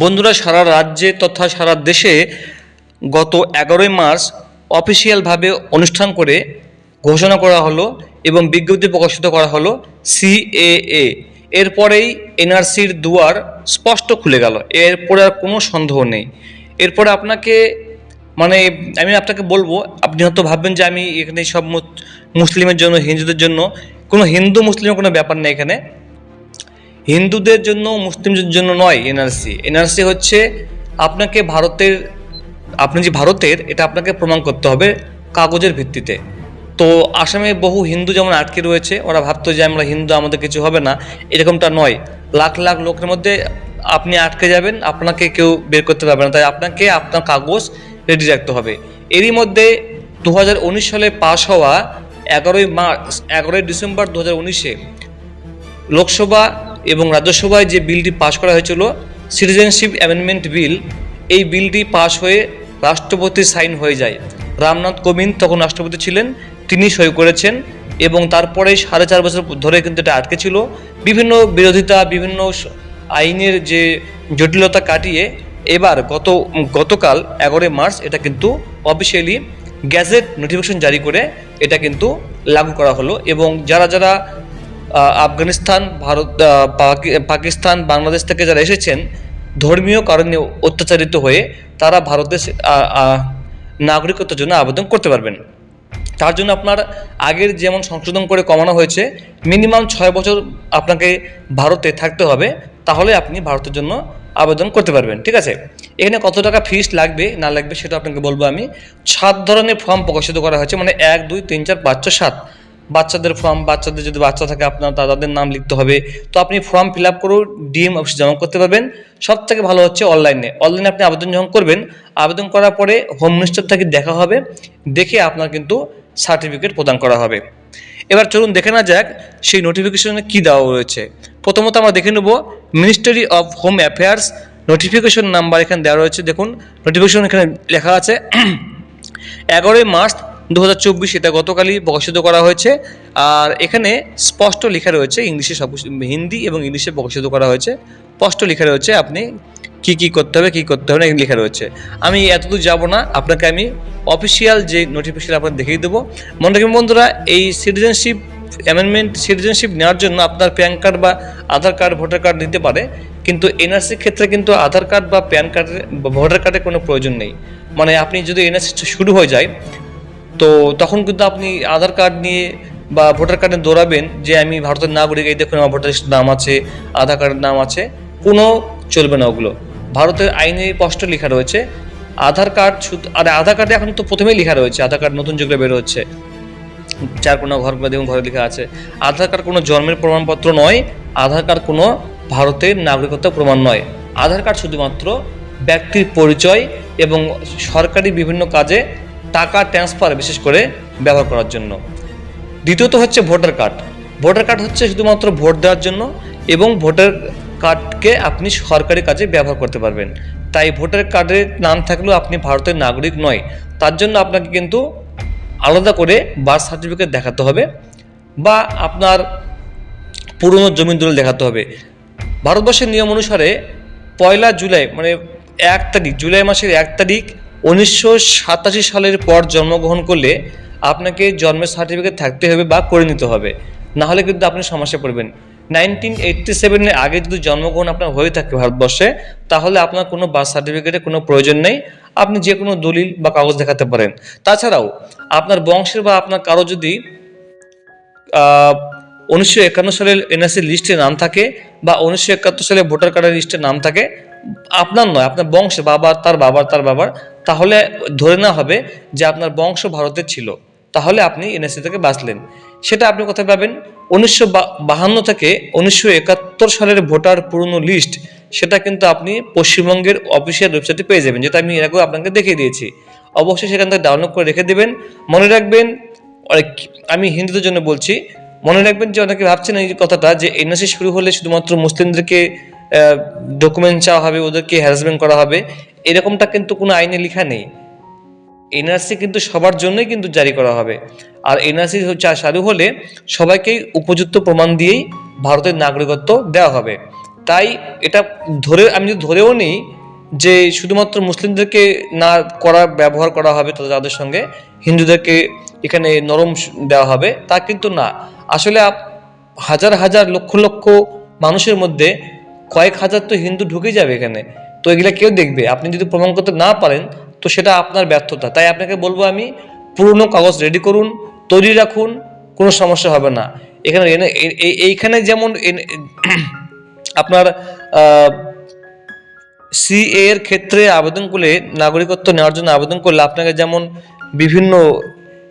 বন্ধুরা, সারা রাজ্যে তথা সারা দেশে গত এগারোই মার্চ অফিসিয়ালভাবে অনুষ্ঠান করে ঘোষণা করা হলো এবং বিজ্ঞপ্তি প্রকাশিত করা হলো সিএএ। এরপরেই এনআরসির দুয়ার স্পষ্ট খুলে গেল। এরপরে আর কোনো সন্দেহ নেই। এরপরে আপনাকে মানে আমি আপনাকে বলব, আপনি হয়তো ভাববেন যে আমি এখানে সব মুসলিমের জন্য, হিন্দুদের জন্য, কোনো হিন্দু, মুসলিমের কোনো ব্যাপার নেই এখানে। হিন্দুদের জন্য, মুসলিমদের জন্য নয়, এনআরসি। এনআরসি হচ্ছে আপনাকে ভারতের, আপনি যে ভারতের, এটা আপনাকে প্রমাণ করতে হবে কাগজের ভিত্তিতে। তো আসামে বহু হিন্দু যেমন আটকে রয়েছে, ওরা ভাবতো যে আমরা হিন্দু, আমাদের কিছু হবে না। এরকমটা নয়। লাখ লাখ লোকের মধ্যে আপনি আটকে যাবেন, আপনাকে কেউ বের করতে পারবে না। তাই আপনাকে আপনার কাগজ রেডি রাখতে হবে। এরই মধ্যে দু হাজার উনিশ সালে পাশ হওয়া এগারোই মার্চ, এগারোই ডিসেম্বর দু হাজার লোকসভা এবং রাজ্যসভায় যে বিলটি পাশ করা হয়েছিল সিটিজেনশিপ অ্যামেন্ডমেন্ট বিল এই বিলটি পাশ হয়ে রাষ্ট্রপতি সাইন হয়ে যায়। রামনাথ কোবিন্দ তখন রাষ্ট্রপতি ছিলেন, তিনি সই করেছেন এবং তারপরে সাড়ে চার বছর ধরে কিন্তু এটা আটকে ছিল। বিভিন্ন বিরোধিতা, বিভিন্ন আইনের যে জটিলতা কাটিয়ে এবার গত, গতকাল এগারোই মার্চ এটা কিন্তু অফিসিয়ালি গ্যাজেট নোটিফিকেশন জারি করে এটা কিন্তু লাগু করা হলো এবং যারা যারা আফগানিস্তান, ভারত পাকিস্তান, বাংলাদেশ থেকে যারা এসেছেন, ধর্মীয় কারণে অত্যাচারিত হয়ে তারা ভারতের নাগরিকত্বের জন্য আবেদন করতে পারবেন। তার জন্য আপনার আগের যেমন সংশোধন করে কমানো হয়েছে, মিনিমাম ছয় বছর আপনাকে ভারতে থাকতে হবে, তাহলে আপনি ভারতের জন্য আবেদন করতে পারবেন, ঠিক আছে? এখানে কত টাকা ফিস লাগবে, না লাগবে সেটা আপনাকে বলব আমি। সাত ধরনের ফর্ম প্রকাশিত করা হয়েছে মানে এক, দুই, তিন, চার, পাঁচ, ছয়, সাত। বাচ্চাদের ফর্ম বাচ্চাদের যদি বাচ্চা থাকে আপনার, তাদের নাম লিখতে হবে। তো আপনি ফর্ম ফিল আপ করেও ডিএম অফিসে জমা করতে পারবেন। সব থেকে ভালো হচ্ছে অনলাইনে অনলাইনে আপনি আবেদন যখন করবেন, আবেদন করার পরে হোম মিনিস্টার থেকে দেখা হবে, দেখে আপনার কিন্তু সার্টিফিকেট প্রদান করা হবে। এবার চলুন দেখে না যাক, সেই নোটিফিকেশনে কী দেওয়া রয়েছে। প্রথমত আমরা দেখে নেব ministry of home affairs notification number এখানে দেওয়া রয়েছে। দেখুন নোটিফিকেশন এখানে লেখা আছে, এগারোই মার্চ দু হাজার চব্বিশ এটা গতকালই প্রকাশিত করা হয়েছে। আর এখানে স্পষ্ট লেখা রয়েছে, ইংলিশে সব হিন্দি এবং ইংলিশে প্রকাশিত করা হয়েছে। স্পষ্ট লেখা রয়েছে আপনি কি কি করতে হবে, কি করতে হবে না লেখা রয়েছে। আমি এতদূর যাব না, আপনাকে আমি অফিসিয়াল যে নোটিফিকেশন আপনার দেখিয়ে দেবো। মনে রাখবেন বন্ধুরা, এই সিটিজেনশিপ অ্যামেন্ডমেন্ট সিটিজেনশিপ নেওয়ার জন্য আপনার প্যান কার্ড বা আধার কার্ড ভোটার কার্ড নিতে পারে। কিন্তু এনআরসির ক্ষেত্রে কিন্তু আধার কার্ড বা প্যান কার্ডের ভোটার কার্ডের কোনো প্রয়োজন নেই। মানে আপনি যদি এনআরসি শুরু হয়ে যায় তো তখন কিন্তু আপনি আধার কার্ড নিয়ে বা ভোটার কার্ডে দৌড়াবেন যে আমি ভারতের নাগরিক, এই দেখুন আমার ভোটার নাম আছে, আধার কার্ডের নাম আছে, কোনো চলবে না ওগুলো। ভারতের আইনে স্পষ্ট লেখা রয়েছে, আধার কার্ড শুধু, আর আধার কার্ডে এখন তো প্রথমেই লেখা রয়েছে, আধার কার্ড নতুন যেগুলো বের হচ্ছে। চার কোনো ঘর দেখুন ঘরে লেখা আছে, আধার কার্ড কোনো জন্মের প্রমাণপত্র নয়, আধার কার্ড কোনো ভারতের নাগরিকত্ব প্রমাণ নয়। আধার কার্ড শুধুমাত্র ব্যক্তির পরিচয় এবং সরকারি বিভিন্ন কাজে টাকা ট্রান্সফার বিশেষ করে ব্যবহার করার জন্য। দ্বিতীয়ত হচ্ছে ভোটার কার্ড ভোটার কার্ড হচ্ছে শুধুমাত্র ভোট দেওয়ার জন্য এবং ভোটার কার্ডকে আপনি সরকারি কাজে ব্যবহার করতে পারবেন। তাই ভোটার কার্ডের নাম থাকলেও আপনি ভারতের নাগরিক নয়। তার জন্য আপনাকে কিন্তু আলাদা করে বার্থ সার্টিফিকেট দেখাতে হবে বা আপনার পুরনো জমি দলিল দেখাতে হবে। ভারতবর্ষের নিয়ম অনুসারে পয়লা জুলাই মানে এক তারিখ, জুলাই মাসের এক তারিখ উনিশশো সাতাশি সালের পর জন্মগ্রহণ করলে আপনাকে জন্মের সার্টিফিকেট থাকতে হবে বা করে নিতে হবে। না হলে কিন্তু আপনি সমস্যায় পড়বেন। নাইনটিন এইটটি সেভেনের আগে যদি জন্মগ্রহণ আপনার হয়ে থাকে ভারতবর্ষে, তাহলে আপনার কোনো বার্থ সার্টিফিকেটের কোনো প্রয়োজন নেই। আপনি যে কোনো দলিল বা কাগজ দেখাতে পারেন। তাছাড়াও আপনার বংশের বা আপনার কারও যদি উনিশশো একান্ন সালের এনআরসি লিস্টে নাম থাকে বা উনিশশো একাত্তর সালে ভোটার কার্ডের লিস্টে নাম থাকে আপনার নয়, আপনার বংশে বাবার, তার বাবার তার বাবার, তাহলে ধরে নেওয়া হবে যে আপনার বংশ ভারতের ছিল। তাহলে আপনি এনএসসি থেকে বাঁচলেন। সেটা আপনি কোথায় পাবেন? উনিশশো বাহান্ন থেকে উনিশশো একাত্তর সালের ভোটার পুরনো লিস্ট সেটা কিন্তু আপনি পশ্চিমবঙ্গের অফিসিয়াল ওয়েবসাইটে পেয়ে যাবেন, যেটা আমি এর আগেও আপনাকে দেখিয়ে দিয়েছি। অবশ্যই সেখান থেকে ডাউনলোড করে রেখে দেবেন। মনে রাখবেন আমি হিন্দুদের জন্য বলছি, মনে রাখবেন যে অনেকে ভাবছেন এই কথাটা যে এনএসসি শুরু হলে শুধুমাত্র মুসলিমদেরকে ডকুমেন্ট চাওয়া হবে, ওদেরকে হ্যারাসমেন্ট করা হবে, এরকমটা কিন্তু কোনো আইনে লেখা নেই। এনআরসি কিন্তু সবার জন্যই কিন্তু জারি করা হবে। আর এনআরসি চালু হলে সবাইকেই উপযুক্ত প্রমাণ দিয়েই ভারতের নাগরিকত্ব দেওয়া হবে। তাই এটা ধরে, আমি যদি ধরেও নিই যে শুধুমাত্র মুসলিমদেরকে না করা, ব্যবহার করা হবে তাদের সঙ্গে, হিন্দুদেরকে এখানে নরম দেওয়া হবে, তা কিন্তু না। আসলে হাজার হাজার লক্ষ লক্ষ মানুষের মধ্যে কয়েক হাজার তো হিন্দু ঢুকে যাবে এখানে। তো এগুলা কেউ দেখবে। আপনি যদি প্রমাণ করতে না পারেন, তো সেটা আপনার ব্যর্থতা। তাই আপনাকে বলব আমি, পুরনো কাগজ রেডি করুন, তৈরি রাখুন, কোনো সমস্যা হবে না। এখানে এইখানে যেমন আপনার সিএ এর ক্ষেত্রে আবেদন করলে, নাগরিকত্ব নেওয়ার জন্য আবেদন করলে আপনাকে যেমন বিভিন্ন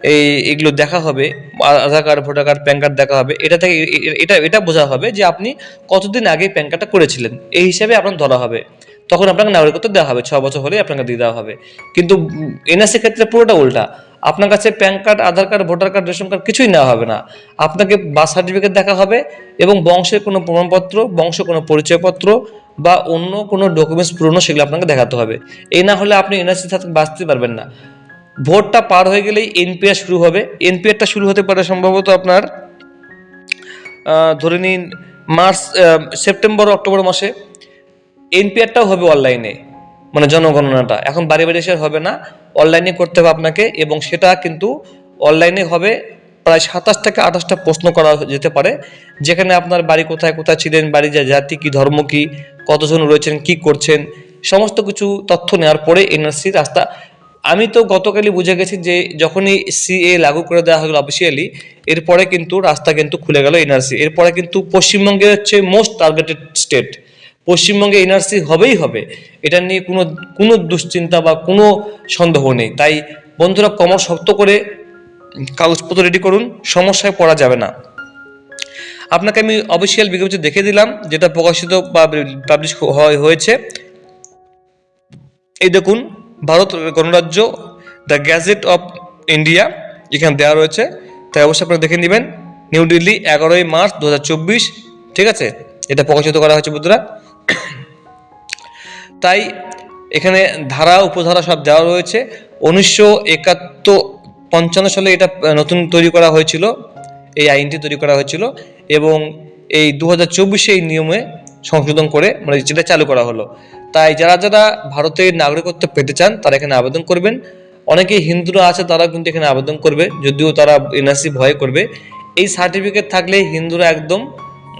এই এগুলো দেখা হবে, Aadhaar card, voter card, PAN card দেখা হবে। এটা থেকে এটা এটা বোঝা হবে যে আপনি কতদিন আগে প্যান কার্ডটা করেছিলেন। এই হিসাবে আপনার ধরা হবে। তখন আপনাকে নাগরিকত্ব দেওয়া হবে, ছ বছর হলে আপনাকে দিয়ে দেওয়া হবে। কিন্তু এনএসসি ক্ষেত্রে পুরোটা উল্টা। আপনার কাছে PAN card, Aadhaar card, voter card, ration card কিছুই নেওয়া হবে না। আপনাকে বার্থ সার্টিফিকেট দেখা হবে এবং বংশের কোনো প্রমাণপত্র বংশ কোনো পরিচয়পত্র বা অন্য কোনো ডকুমেন্টস পুরনো সেগুলো আপনাকে দেখাতে হবে। এই না হলে আপনি এনআরসি বাঁচতে পারবেন না। ভোটটা পার হয়ে গেলেই এনপিআর শুরু হবে। এনপিআরটা শুরু হতে পারে সম্ভবত আপনার ধরে নিন মার্চ সেপ্টেম্বর, অক্টোবর মাসে। এনপিআরটাও হবে অনলাইনে মানে জনগণনাটা। এখন বাড়ি বাড়ি এসে হবে না, অনলাইনে করতে হবে আপনাকে এবং সেটা কিন্তু অনলাইনে হবে, প্রায় সাতাশ থেকে আঠাশটা প্রশ্ন করা যেতে পারে, যেখানে আপনার বাড়ি কোথায় কোথায় ছিলেন বাড়ি যা জাতি কি, ধর্ম কি, কতজন রয়েছেন, কি করছেন, সমস্ত কিছু তথ্য নেওয়ার পরে এনআরসি রাস্তা আমি তো গতকালই বুঝে গেছি যে যখনই সিএ লাগু করে দেওয়া হলো অফিসিয়ালি এরপরে কিন্তু রাস্তা কিন্তু খুলে গেল এনআরসি এরপরে কিন্তু পশ্চিমবঙ্গে হচ্ছে মোস্ট টার্গেটেড স্টেট পশ্চিমবঙ্গে এনআরসি হবেই হবে, এটা নিয়ে কোনো কোনো দুশ্চিন্তা বা কোনো সন্দেহ নেই। তাই বন্ধুরা কমর শক্ত করে কাগজপত্র রেডি করুন, সমস্যায় পড়া যাবে না। আপনাকে আমি অফিসিয়াল বিজ্ঞপ্তি দেখে দিলাম, যেটা প্রকাশিত বা পাবলিশ হয়েছে। এই দেখুন ভারত গণরাজ্য দ্য গ্যাজেট অফ ইন্ডিয়া এখানে দেওয়া রয়েছে। তাই অবশ্যই আপনারা দেখে নেবেন। নিউ দিল্লি এগারোই মার্চ দু হাজার চব্বিশ। ঠিক আছে? এটা প্রকাশিত করা হয়েছে, বন্ধুরা। তাই এখানে ধারা, উপধারা সব দেওয়া রয়েছে। উনিশশো একাত্তর পঞ্চান্ন সালে এটা নতুন তৈরি করা হয়েছিল। এই আইনটি তৈরি করা হয়েছিল। এবং এই দু হাজার চব্বিশে এই নিয়মে সংশোধন করে মানে যেটা চালু করা হলো। তাই যারা যারা ভারতের নাগরিকত্ব পেতে চান, তারা এখানে আবেদন করবেন। অনেকে হিন্দুরা আছে তারা কিন্তু এখানে আবেদন করবে, যদিও তারা এনআরসি ভয় করবে। এই সার্টিফিকেট থাকলে হিন্দুরা একদম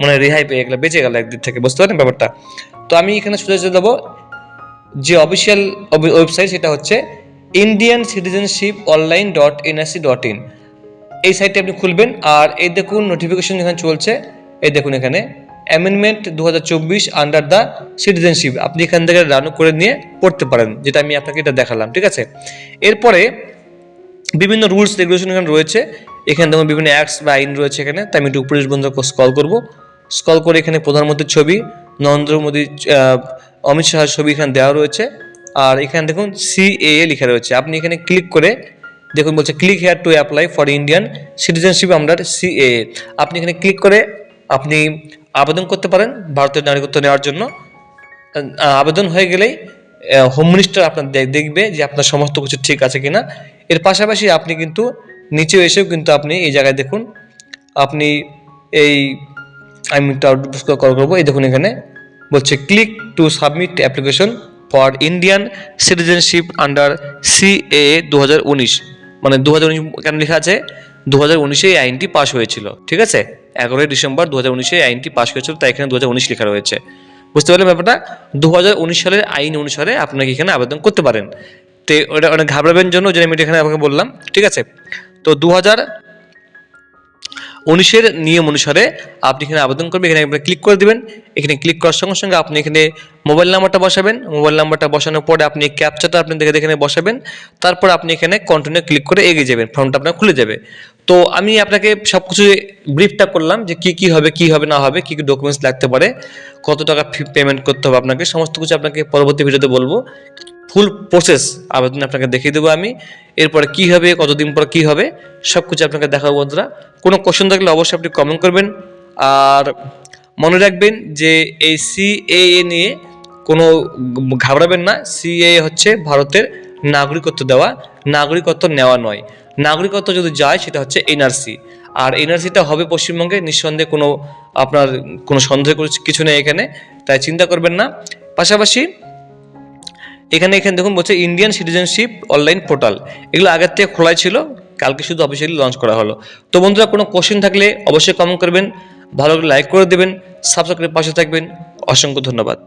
মানে রেহাই পেয়ে গেল, বেঁচে গেল একদিক থেকে, বুঝতে পারেন ব্যাপারটা? তো আমি এখানে সোজা দেবো, যে অফিসিয়াল ওয়েবসাইট সেটা হচ্ছে Indian citizenship online dot NRC dot in এই সাইটটি আপনি খুলবেন, আর এই দেখুন নোটিফিকেশন এখানে চলছে, এই দেখুন এখানে। অ্যামেন্ডমেন্ট দু হাজার চব্বিশ আন্ডার দ্য সিটিজেনশিপ আপনি এখান থেকে রান করে নিয়ে পড়তে পারেন, যেটা আমি আপনাকে এটা দেখালাম, ঠিক আছে? এরপরে বিভিন্ন রুলস রেগুলেশন এখানে রয়েছে। এখানে দেখুন বিভিন্ন অ্যাক্টস বা আইন রয়েছে এখানে, তাই আমি একটু উপরে বন্ধু স্কল করব। স্কল করে এখানে প্রধানমন্ত্রীর ছবি, নরেন্দ্র মোদী অমিত শাহের ছবি এখানে দেওয়া রয়েছে। আর এখানে দেখুন সিএএ লেখা রয়েছে। আপনি এখানে ক্লিক করে দেখুন বলছে click here to apply for Indian citizenship under CAA আপনি এখানে ক্লিক করে আপনি আবেদন করতে পারেন ভারতের নাগরিকত্ব নেওয়ার জন্য। আবেদন হয়ে গেলেই হোম মিনিস্টার আপনার দেখবে যে আপনার সমস্ত কিছু ঠিক আছে কিনা। এর পাশাপাশি আপনি কিন্তু নিচেও এসেও কিন্তু আপনি এই জায়গায় দেখুন, আপনি এই, আমি কল করব। এই দেখুন এখানে বলছে click to submit application for Indian citizenship under CA দু হাজার উনিশ। মানে দু হাজার উনিশ কেন লেখা আছে? দু হাজার উনিশে এই আইনটি পাশ হয়েছিল। ঠিক আছে? এগারোই ডিসেম্বর দু হাজার উনিশে আইনটি পাশ করেছিল, তাই এখানে দু হাজার উনিশ লেখা রয়েছে। বুঝতে পারলেন ব্যাপারটা? দু হাজার উনিশ সালের আইন অনুসারে আপনাকে এখানে আবেদন করতে পারেন। তো ওটা অনেক ঘাবড়াবেন জন্য যে আমি এখানে আপনাকে বললাম, ঠিক আছে? তো দু হাজার উনিশের নিয়ম অনুসারে আপনি এখানে আবেদন করবেন, এখানে আপনি ক্লিক করে দিবেন। এখানে ক্লিক করার সঙ্গে সঙ্গে আপনি এখানে মোবাইল নাম্বারটা বসাবেন। মোবাইল নাম্বারটা বসানোর পরে আপনি ক্যাপচাটা আপনি দেখে এখানে বসাবেন। তারপর আপনি এখানে কন্টিনিউ ক্লিক করে এগিয়ে যাবেন ফর্মটা আপনার খুলে যাবে। তো আমি আপনাকে সব কিছু ব্রিফটা করলাম যে কি কি হবে কি হবে, না হবে, কি কি ডকুমেন্টস লাগতে পারে, কত টাকা পেমেন্ট করতে হবে আপনাকে, সমস্ত কিছু আপনাকে পরবর্তী ভিডিওতে বলব। ফুল প্রসেস আবেদন আপনাকে দেখিয়ে দেবো আমি, এরপরে কি হবে, কতদিন পর কি হবে সব কিছু আপনাকে দেখাবো বন্ধুরা। কোনো কোশ্চেন থাকলে অবশ্যই আপনি কমেন্ট করবেন। আর মনে রাখবেন যে এই সিএএ নিয়ে কোনো ঘাবড়াবেন না সিএ হচ্ছে ভারতের নাগরিকত্ব দেওয়া, নাগরিকত্ব নেওয়া নয়। নাগরিকত্ব যদি যায়, সেটা হচ্ছে এনআরসি আর এনআরসিটা হবে পশ্চিমবঙ্গে, নিঃসন্দেহে কোনো আপনার কোনো সন্দেহ কিছু নেই এখানে, তাই চিন্তা করবেন না। পাশাপাশি এখানে এখানে দেখুন বলছে ইন্ডিয়ান সিটিজেনশিপ অনলাইন পোর্টাল এগুলো আগের থেকে খোলাই ছিল, কালকে শুধু অফিসিয়ালি লঞ্চ করা হলো। তো বন্ধুরা, কোনো কোশ্চেন থাকলে অবশ্যই কমেন্ট করবেন, ভালো করে লাইক করে দেবেন সাবস্ক্রাইব পাশে থাকবেন। অসংখ্য ধন্যবাদ।